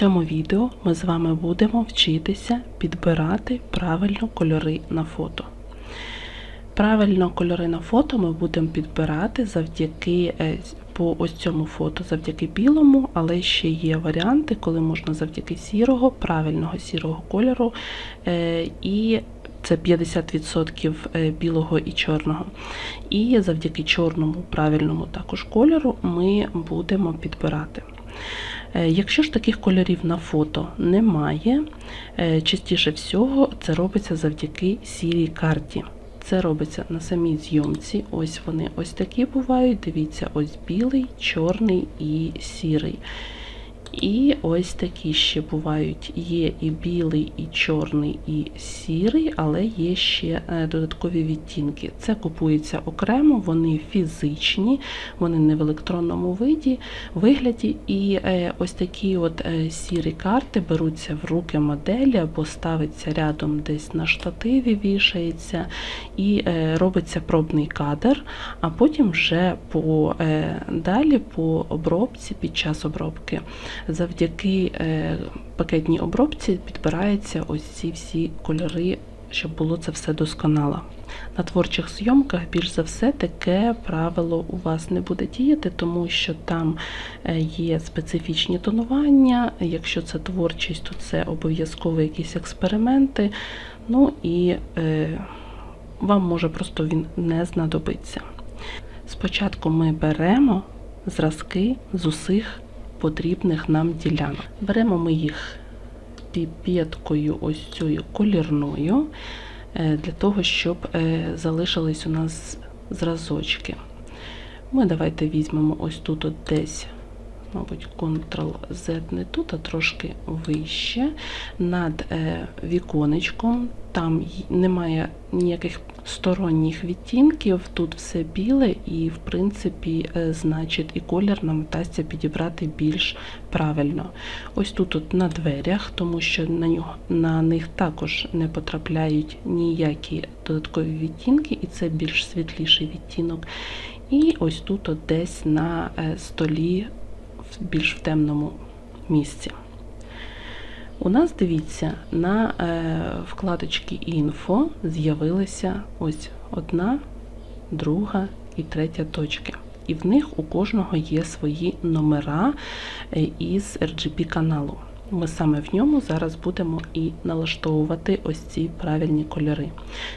цьому відео ми з вами будемо вчитися підбирати правильно кольори на фото. Правильно кольори на фото ми будемо підбирати завдяки е, по ось цьому фото, завдяки білому, але ще є варіанти, коли можна завдяки сірого, правильного сірого кольору. е, І це 50% е, білого і чорного. І завдяки чорному правильному також кольору ми будемо підбирати. Е, Якщо ж таких кольорів на фото немає, е, частіше всього це робиться завдяки сірій карті. Це робиться на самій зйомці. Ось вони ось такі бувають. Дивіться, ось білий, чорний і сірий. І ось такі ще бувають. Є і білий, і чорний, і сірий, але є ще е, додаткові відтінки. Це купується окремо, вони фізичні, вони не в електронному виді, вигляді. І е, ось такі от е, сірі карти беруться в руки моделі або ставиться рядом десь на штативі, вішається і робиться пробний кадр, а потім вже по далі по обробці під час обробки завдяки е, пакетній обробці підбираються ось ці всі кольори, щоб було це все досконало. На творчих зйомках більш за все таке правило у вас не буде діяти, тому що там е, є специфічні тонування. Якщо це творчість, то це обов'язково якісь експерименти. Ну і е, вам може просто він не знадобиться. Спочатку ми беремо зразки з усіх потрібних нам ділянок. Беремо ми їх піпеткою ось цією колірною, е, для того, щоб е, залишились у нас зразочки. Ми давайте візьмемо ось тут от десь, мабуть, Ctrl-Z не тут, а трошки вище, над е, віконечком. Там немає ніяких сторонніх відтінків, тут все біле, і, в принципі, е, значить, і колір нам вдасться підібрати більш правильно. Ось тут от на дверях, тому що на, нього, на них також не потрапляють ніякі додаткові відтінки, і це більш світліший відтінок. І ось тут от десь на е, столі, більш в темному місці. У нас, дивіться, на е, вкладочці інфо з'явилася ось одна, друга і третя точки. І в них у кожного є свої номера е, із RGB каналу. Ми саме в ньому зараз будемо і налаштовувати ось ці правильні кольори.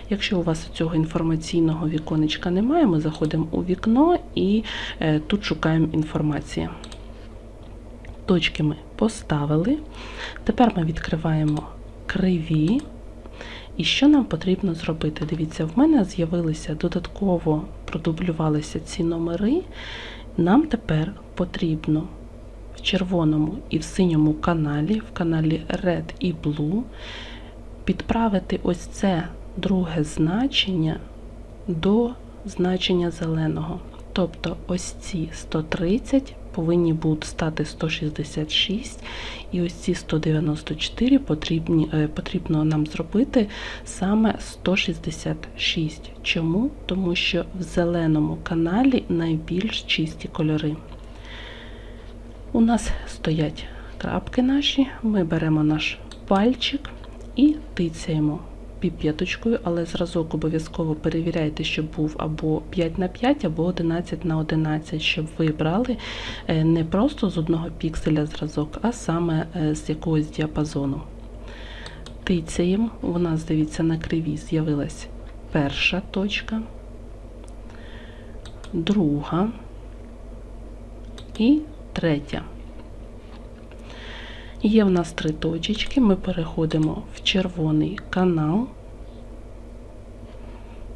Якщо у вас цього інформаційного віконечка немає, ми заходимо у вікно і е, тут шукаємо інформацію. Точки ми поставили. Тепер ми відкриваємо криві. І що нам потрібно зробити? Дивіться, в мене з'явилися додатково продублювалися ці номери. Нам тепер потрібно в червоному і в синьому каналі, в каналі Red і Blue, підправити ось це друге значення до значення зеленого. Тобто ось ці 130 повинні будуть стати 166, і ось ці 194 потрібні, е, потрібно нам зробити саме 166. Чому? Тому що в зеленому каналі найбільш чисті кольори. У нас стоять крапки наші, ми беремо наш пальчик і тицяємо піпеточкою, але зразок обов'язково перевіряйте, щоб був або 5 на 5, або 11 на 11, щоб ви брали е, не просто з одного пікселя зразок, а саме е, з якогось діапазону. Тицяємо, у нас, дивіться, на криві з'явилась перша точка, друга і третя. Є в нас три точечки, ми переходимо в червоний канал.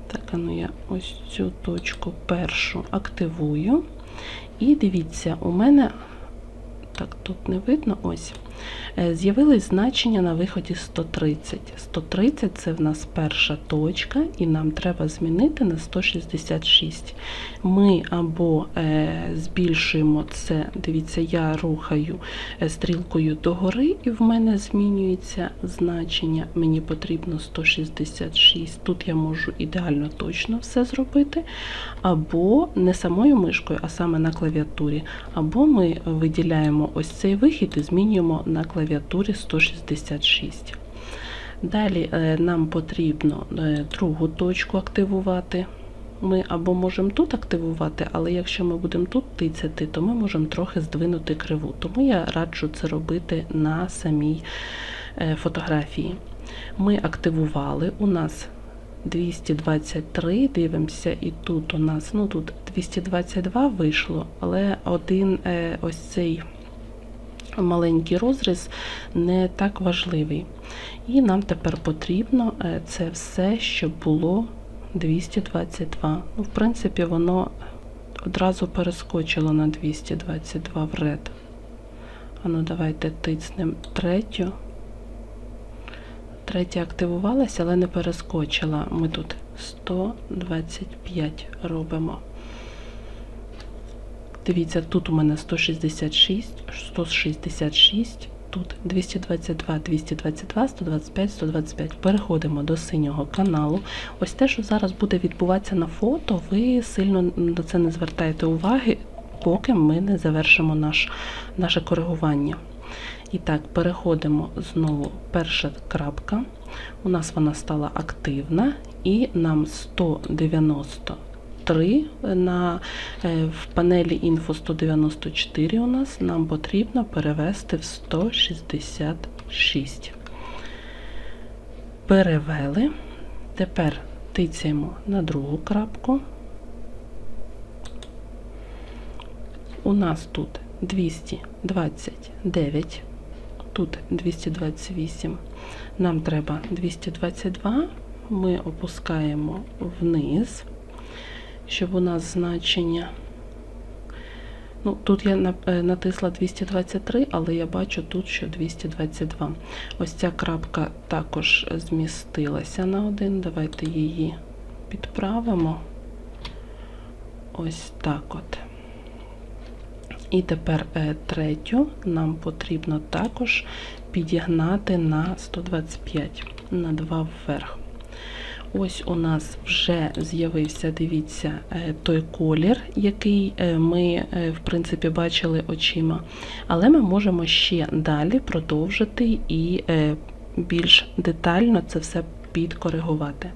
Так, а ну я ось цю точку першу активую. І дивіться, у мене, так, тут не видно, ось, е, з'явилось значення на виході 130. 130 це в нас перша точка, і нам треба змінити на 166. Ми або е, збільшуємо це, дивіться, я рухаю е, стрілкою догори, і в мене змінюється значення. Мені потрібно 166. Тут я можу ідеально точно все зробити. Або не самою мишкою, а саме на клавіатурі. Або ми виділяємо ось цей вихід і змінюємо на клавіатурі 166. Далі е, нам потрібно е, другу точку активувати. Ми або можемо тут активувати, але якщо ми будемо тут тицяти, то ми можемо трохи здвинути криву. Тому я раджу це робити на самій е, фотографії. Ми активували, у нас 223, дивимося, і тут у нас, ну тут 222 вийшло, але один ось цей маленький розріз не так важливий. І нам тепер потрібно е, це все, щоб було 222. Ну, в принципі, воно одразу перескочило на 222 в ред. А ну давайте тицнемо третю. Третя активувалася, але не перескочила. Ми тут 125 робимо. Дивіться, тут у мене 166, 166, тут 222, 222, 125, 125. Переходимо до синього каналу. Ось те, що зараз буде відбуватися на фото, ви сильно на це не звертаєте уваги, поки ми не завершимо наш, наше коригування. І так, переходимо знову перша крапка. У нас вона стала активна, і нам 193 на, е, в панелі інфо 194 у нас нам потрібно перевести в 166. Перевели. Тепер тицяємо на другу крапку. У нас тут 229 тут 228, нам треба 222, ми опускаємо вниз, щоб у нас значення. Ну, Тут я е, натисла 223, але я бачу тут, що 222. Ось ця крапка також змістилася на один. Давайте її підправимо. Ось так от. І тепер е, третю нам потрібно також підігнати на 125, на 2 вверх. Ось у нас вже з'явився, дивіться, е, той колір, який е, ми, в принципі, бачили очима. Але ми можемо ще далі продовжити і більш детально це все підкоригувати.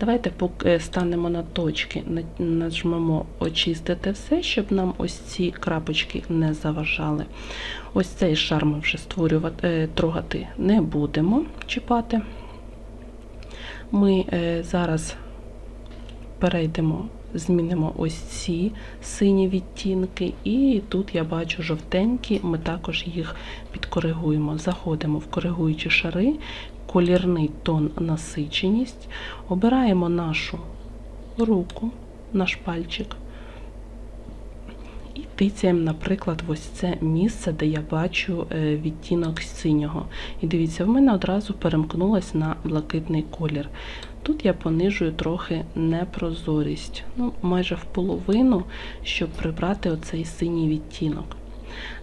Давайте станемо на точки, нажмемо очистити все, щоб нам ось ці крапочки не заважали. Ось цей шар ми вже створювати, е, трогати не будемо чіпати. Ми е, зараз перейдемо. Змінимо ось ці сині відтінки, і тут я бачу жовтенькі, ми також їх підкоригуємо. Заходимо в коригуючі шари, колірний тон насиченість, обираємо нашу руку, наш пальчик. Тицяємо, наприклад, ось це місце, де я бачу е, відтінок синього. І дивіться, в мене одразу перемкнулось на блакитний колір. Тут я понижую трохи непрозорість, ну, майже в половину, щоб прибрати оцей синій відтінок.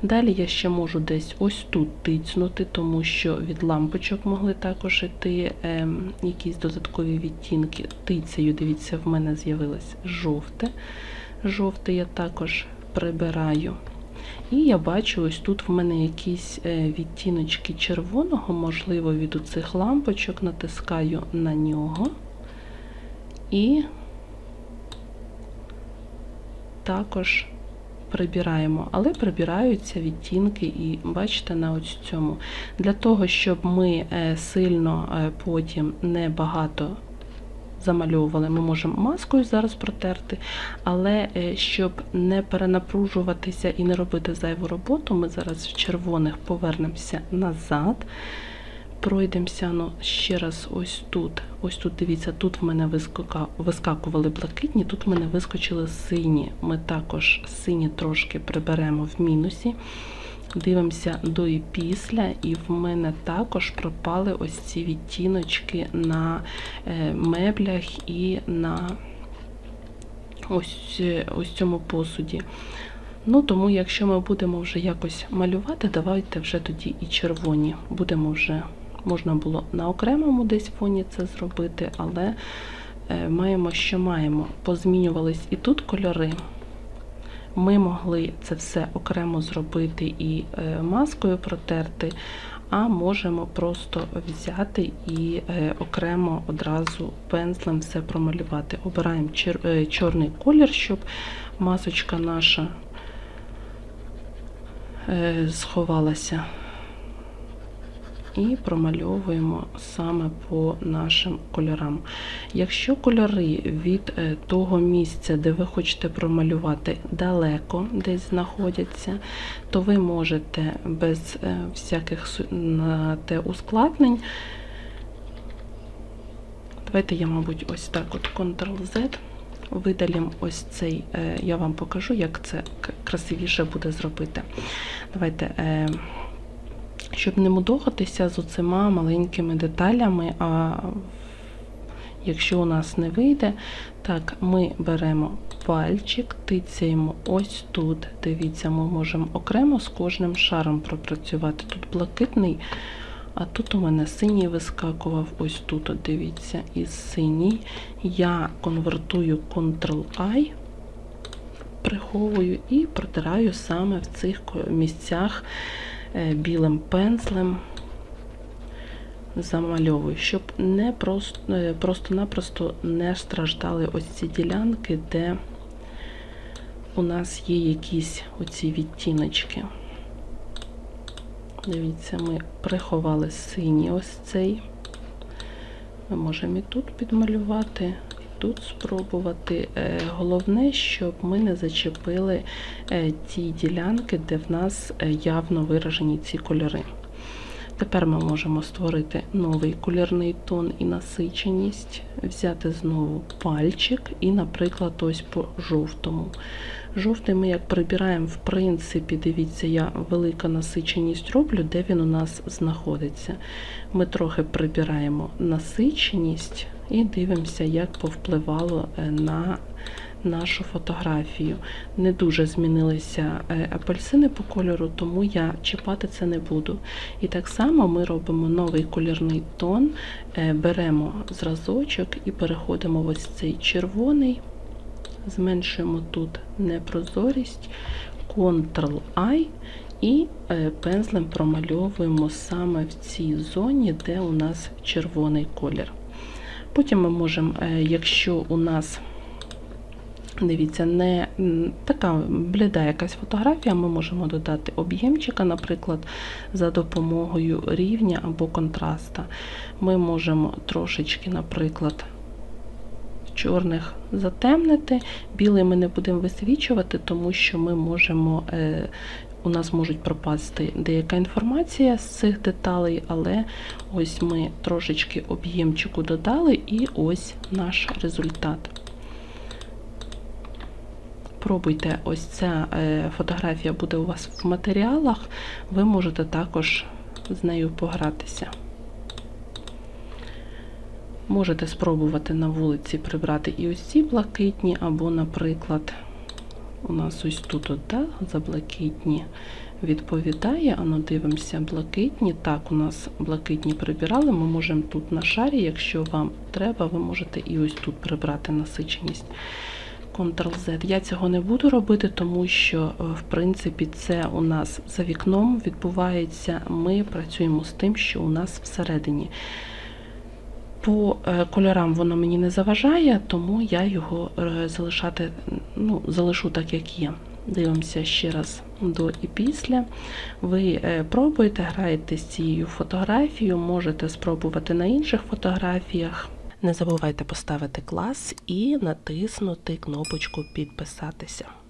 Далі я ще можу десь ось тут тицнути, тому що від лампочок могли також йти е, якісь додаткові відтінки. Тицею, дивіться, в мене з'явилось жовте. Жовте я також прибираю. І я бачу, ось тут в мене якісь е, відтіночки червоного, можливо, від оцих лампочок натискаю на нього. І також прибираємо, але прибираються відтінки, і бачите, на ось цьому. Для того, щоб ми е, сильно е, потім не багато замальовували, ми можемо маскою зараз протерти, але е, щоб не перенапружуватися і не робити зайву роботу, ми зараз в червоних повернемося назад. Пройдемося ну, ще раз ось тут. Ось тут, дивіться, тут в мене вискакували блакитні, тут в мене вискочили сині. Ми також сині трошки приберемо в мінусі. Дивимося до і після, і в мене також пропали ось ці відтіночки на е, меблях і на ось, ось цьому посуді. Ну, Тому, якщо ми будемо вже якось малювати, давайте вже тоді і червоні будемо вже. Можна було на окремому десь фоні це зробити, але е, маємо, що маємо. Позмінювались і тут кольори. Ми могли це все окремо зробити і е, маскою протерти, а можемо просто взяти і е, окремо одразу пензлем все промалювати. Обираємо е, чорний колір, щоб масочка наша сховалася. І промальовуємо саме по нашим кольорам. Якщо кольори від е, того місця, де ви хочете промалювати, далеко десь знаходяться, то ви можете без е, всяких те ускладнень. Давайте я, мабуть, ось так от Ctrl-Z. Видалім ось цей, е, я вам покажу, як це красивіше буде зробити. Давайте. Щоб не мудохатися з оцима маленькими деталями, а якщо у нас не вийде, так, ми беремо пальчик, тицяємо ось тут. Дивіться, ми можемо окремо з кожним шаром пропрацювати. Тут блакитний, а тут у мене синій вискакував, ось тут, дивіться, і синій. Я конвертую Ctrl-I, приховую і протираю саме в цих місцях білим пензлем замальовую, щоб не просто, е, просто-напросто не страждали ось ці ділянки, де у нас є якісь оці відтіночки. Дивіться, ми приховали синій ось цей. Ми можемо і тут підмалювати, тут спробувати. Е, Головне, щоб ми не зачепили е, ті ділянки, де в нас е, явно виражені ці кольори. Тепер ми можемо створити новий кольорний тон і насиченість, взяти знову пальчик і, наприклад, ось по жовтому. Жовтий ми як прибираємо, в принципі, дивіться, я велика насиченість роблю, де він у нас знаходиться. Ми трохи прибираємо насиченість і дивимося, як повпливало е, на нашу фотографію. Не дуже змінилися е, апельсини по кольору, тому я чіпати це не буду. І так само ми робимо новий кольорний тон, е, беремо зразочок і переходимо в ось цей червоний, зменшуємо тут непрозорість, Ctrl-I і пензлем промальовуємо саме в цій зоні, де у нас червоний колір. Потім ми можемо, е, якщо у нас Дивіться, не така бліда якась фотографія, ми можемо додати об'ємчика, наприклад, за допомогою рівня або контраста. Ми можемо трошечки, наприклад, чорних затемнити. Білий ми не будемо висвічувати, тому що ми можемо. У нас можуть пропасти деяка інформація з цих деталей, але ось ми трошечки об'ємчику додали, і ось наш результат. Пробуйте, ось ця е, фотографія буде у вас в матеріалах, ви можете також з нею погратися. Можете спробувати на вулиці прибрати і ось ці блакитні, або, наприклад, у нас ось тут от, да, за блакитні відповідає. Ану, дивимося, блакитні. Так, у нас блакитні прибирали. Ми можемо тут на шарі, якщо вам треба, ви можете і ось тут прибрати насиченість. Ctrl-Z. Я цього не буду робити, тому що, е, в принципі, це у нас за вікном відбувається. Ми працюємо з тим, що у нас всередині. По е, кольорам воно мені не заважає, тому я його е, залишати, ну, залишу так, як є. Дивимося ще раз до і після. Ви е, пробуєте, граєте з цією фотографією, можете спробувати на інших фотографіях. Не забувайте поставити клас і натиснути кнопочку підписатися.